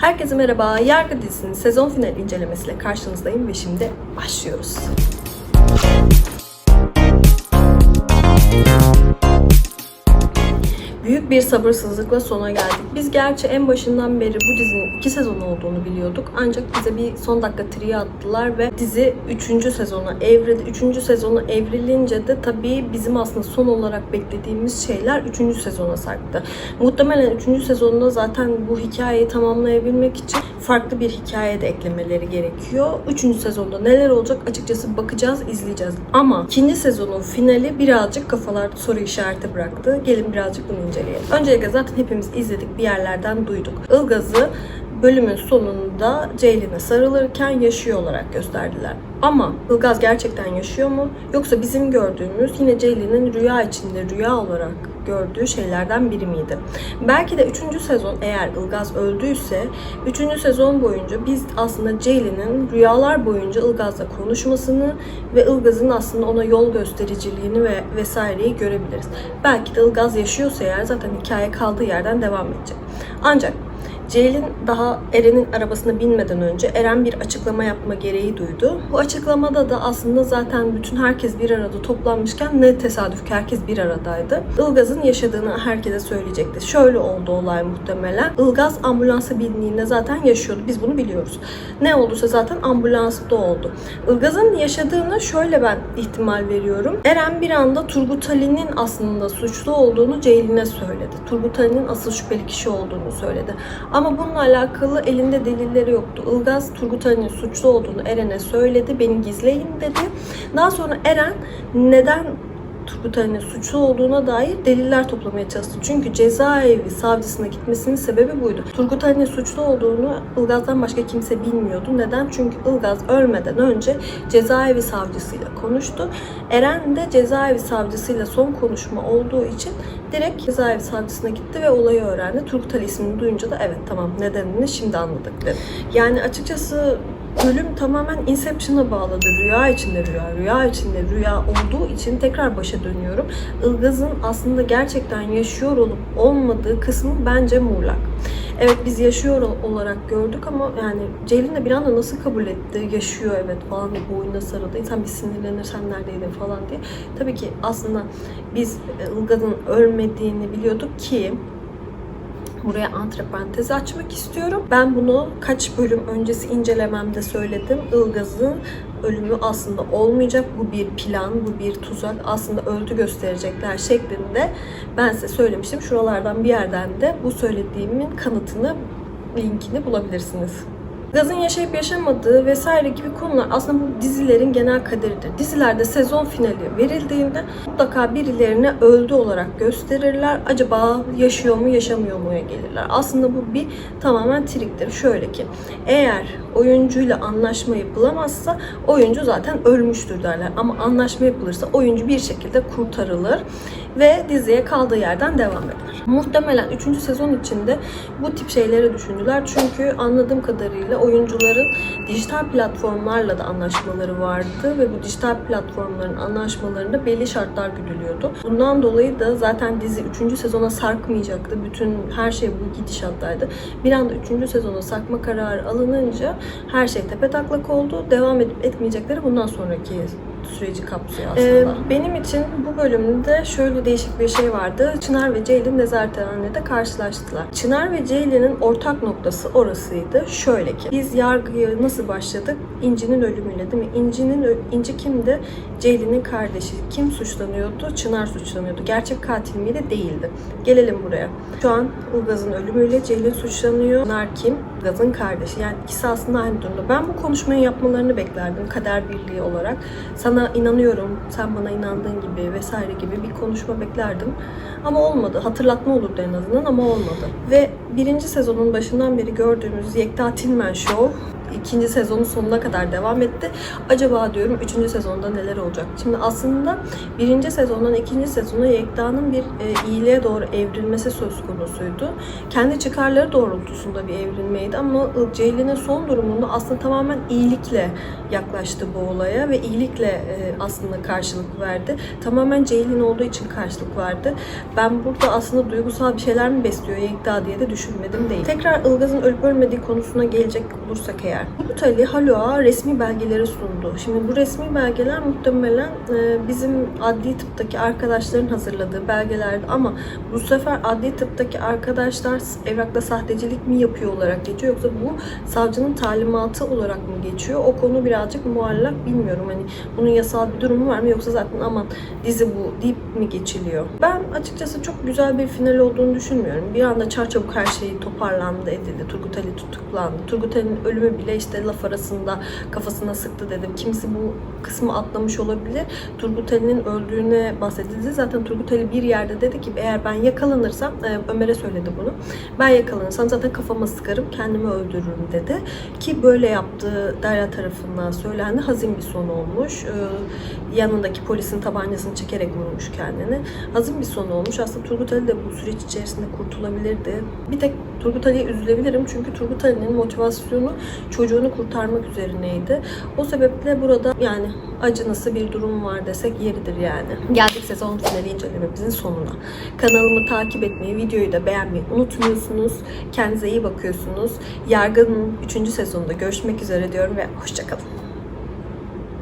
Herkese merhaba. Yargı dizisinin sezon final incelemesiyle karşınızdayım ve şimdi başlıyoruz. Bir sabırsızlıkla sona geldik. Biz gerçi en başından beri bu dizinin iki sezon olduğunu biliyorduk. Ancak bize bir son dakika triye attılar ve dizi 3. sezona evrildi. 3. sezona evrilince de tabii bizim aslında son olarak beklediğimiz şeyler 3. sezona sarktı. Muhtemelen 3. sezonda zaten bu hikayeyi tamamlayabilmek için farklı bir hikaye de eklemeleri gerekiyor. 3. sezonda neler olacak açıkçası bakacağız, izleyeceğiz. Ama ikinci sezonun finali birazcık kafalarda soru işareti bıraktı. Gelin birazcık bunu inceleyelim. Öncelikle zaten hepimiz izledik, bir yerlerden duyduk. Ilgaz'ı bölümün sonunda Ceylin'e sarılırken yaşıyor olarak gösterdiler. Ama Ilgaz gerçekten yaşıyor mu? Yoksa bizim gördüğümüz yine Ceylin'in rüya içinde rüya olarak gördüğü şeylerden biri miydi? Belki de 3. sezon eğer Ilgaz öldüyse 3. sezon boyunca biz aslında Ceylin'in rüyalar boyunca Ilgaz'la konuşmasını ve Ilgaz'ın aslında ona yol göstericiliğini ve vesaireyi görebiliriz. Belki de Ilgaz yaşıyorsa eğer zaten hikaye kaldığı yerden devam edecek. Ancak Ceylin daha Eren'in arabasına binmeden önce Eren bir açıklama yapma gereği duydu. Bu açıklamada da aslında zaten bütün herkes bir arada toplanmışken ne tesadüf ki herkes bir aradaydı. Ilgaz'ın yaşadığını herkese söyleyecekti. Şöyle oldu olay muhtemelen. Ilgaz ambulansa bindiğinde zaten yaşıyordu. Biz bunu biliyoruz. Ne olduysa zaten ambulansta oldu. Ilgaz'ın yaşadığını şöyle ben ihtimal veriyorum. Eren bir anda Turgut Ali'nin aslında suçlu olduğunu Ceylin'e söyledi. Turgut Ali'nin asıl şüpheli kişi olduğunu söyledi. Ama bununla alakalı elinde delilleri yoktu. Ilgaz Turgut Ali'nin suçlu olduğunu Eren'e söyledi. Beni gizleyin dedi. Daha sonra Eren neden Turgut Ali'nin suçlu olduğuna dair deliller toplamaya çalıştı. Çünkü cezaevi savcısına gitmesinin sebebi buydu. Turgut Ali'nin suçlu olduğunu Ilgaz'dan başka kimse bilmiyordu. Neden? Çünkü Ilgaz ölmeden önce cezaevi savcısıyla konuştu. Eren de cezaevi savcısıyla son konuşma olduğu için direkt cezaevi savcısına gitti ve olayı öğrendi. Turgut Ali ismini duyunca da evet tamam nedenini şimdi anladık dedi. Yani açıkçası Ölüm tamamen Inception'a bağladı. Rüya içinde rüya, rüya içinde rüya olduğu için tekrar başa dönüyorum. Ilgaz'ın aslında gerçekten yaşıyor olup olmadığı kısmı bence muğlak. Evet biz yaşıyor olarak gördük ama yani Ceylin de bir anda nasıl kabul etti? Yaşıyor evet falan diye boynuna sarıldı. İnsan bir sinirlenir sen neredeydin falan diye. Tabii ki aslında biz Ilgaz'ın ölmediğini biliyorduk ki Buraya antiparantez açmak istiyorum. Ben bunu kaç bölüm öncesi incelememde söyledim. Ilgaz'ın ölümü aslında olmayacak. Bu bir plan, bu bir tuzak. Aslında öldü gösterecekler şeklinde ben size söylemiştim. Şuralardan bir yerden de bu söylediğimin kanıtını, linkini bulabilirsiniz. Gazın yaşayıp yaşamadığı vesaire gibi konular aslında bu dizilerin genel kaderidir. Dizilerde sezon finali verildiğinde mutlaka birilerini öldü olarak gösterirler. Acaba yaşıyor mu yaşamıyor mu'ya gelirler. Aslında bu bir tamamen triktir. Şöyle ki eğer oyuncuyla anlaşma yapılamazsa oyuncu zaten ölmüştür derler. Ama anlaşma yapılırsa oyuncu bir şekilde kurtarılır ve diziye kaldığı yerden devam eder. Muhtemelen 3. sezon içinde bu tip şeyleri düşündüler. Çünkü anladığım kadarıyla oyuncuların dijital platformlarla da anlaşmaları vardı ve bu dijital platformların anlaşmalarında belli şartlar güdülüyordu. Bundan dolayı da zaten dizi 3. sezona sarkmayacaktı. Bütün her şey bu gidişattaydı. Bir anda 3. sezona sarkma kararı alınınca her şey tepetaklak oldu. Devam edip etmeyecekleri bundan sonraki süreci kapsıyor aslında. Ee, benim için bu bölümde şöyle değişik bir şey vardı. Çınar ve Ceylin nezarethanede karşılaştılar. Çınar ve Ceylin'in ortak noktası orasıydı. Şöyle ki biz yargıya nasıl başladık? İnci'nin ölümüyle değil mi? İnci'nin İnci kimdi? Ceylin'in kardeşi. Kim suçlanıyordu? Çınar suçlanıyordu. Gerçek katil miydi? Değildi. Gelelim buraya. Şu an Ilgaz'ın ölümüyle Ceylin suçlanıyor. Çınar kim? Ilgaz'ın kardeşi. Yani ikisi aslında aynı durumda. Ben bu konuşmayı yapmalarını beklerdim kader birliği olarak. Sana inanıyorum, sen bana inandığın gibi vesaire gibi bir konuşma beklerdim. Ama olmadı. Hatırlatma olurdu en azından ama olmadı. Ve birinci sezonun başından beri gördüğümüz Yekta Tilmen Show ikinci sezonun sonuna kadar devam etti. Acaba diyorum üçüncü sezonda neler olacak? Şimdi aslında birinci sezondan ikinci sezona Yekta'nın bir e, iyiliğe doğru evrilmesi söz konusuydu. Kendi çıkarları doğrultusunda bir evrilmeydi ama Ceylin'in son durumunda aslında tamamen iyilikle yaklaştı bu olaya ve iyilikle e, aslında karşılık verdi. Tamamen Ceylin olduğu için karşılık verdi. Ben burada aslında duygusal bir şeyler mi besliyor Yekta diye de düşünmedim değil. Tekrar Ilgaz'ın ölüp ölmediği konusuna gelecek olursak eğer. Turgut Ali Halo'a resmi belgeleri sundu. Şimdi bu resmi belgeler muhtemelen e, bizim adli tıptaki arkadaşların hazırladığı belgelerdi ama bu sefer adli tıptaki arkadaşlar evrakta sahtecilik mi yapıyor olarak geçiyor yoksa bu savcının talimatı olarak mı geçiyor? O konu birazcık muallak bilmiyorum. Hani bunun yasal bir durumu var mı yoksa zaten aman dizi bu deyip mi geçiliyor? Ben açıkçası çok güzel bir final olduğunu düşünmüyorum. Bir anda çarçabuk her şey toparlandı edildi. Turgut Ali tutuklandı. Turgut Ali'nin ölümü bile işte laf arasında kafasına sıktı dedim. Kimisi bu kısmı atlamış olabilir. Turgut Ali'nin öldüğüne bahsedildi. Zaten Turgut Ali bir yerde dedi ki eğer ben yakalanırsam, e, Ömer'e söyledi bunu. Ben yakalanırsam zaten kafama sıkarım, kendimi öldürürüm dedi. Ki böyle yaptığı Derya tarafından söylendi. Hazin bir son olmuş. E, yanındaki polisin tabancasını çekerek vurmuş kendini. Hazin bir son olmuş. Aslında Turgut Ali de bu süreç içerisinde kurtulabilirdi. Bir tek Turgut Ali'ye üzülebilirim çünkü Turgut Ali'nin motivasyonu çocuğunu kurtarmak üzerineydi. O sebeple burada yani acınası bir durum var desek yeridir yani. Geldik sezon finali incelememizin sonuna. Kanalımı takip etmeyi, videoyu da beğenmeyi unutmuyorsunuz. Kendinize iyi bakıyorsunuz. Yargı'nın 3. sezonunda görüşmek üzere diyorum ve hoşçakalın.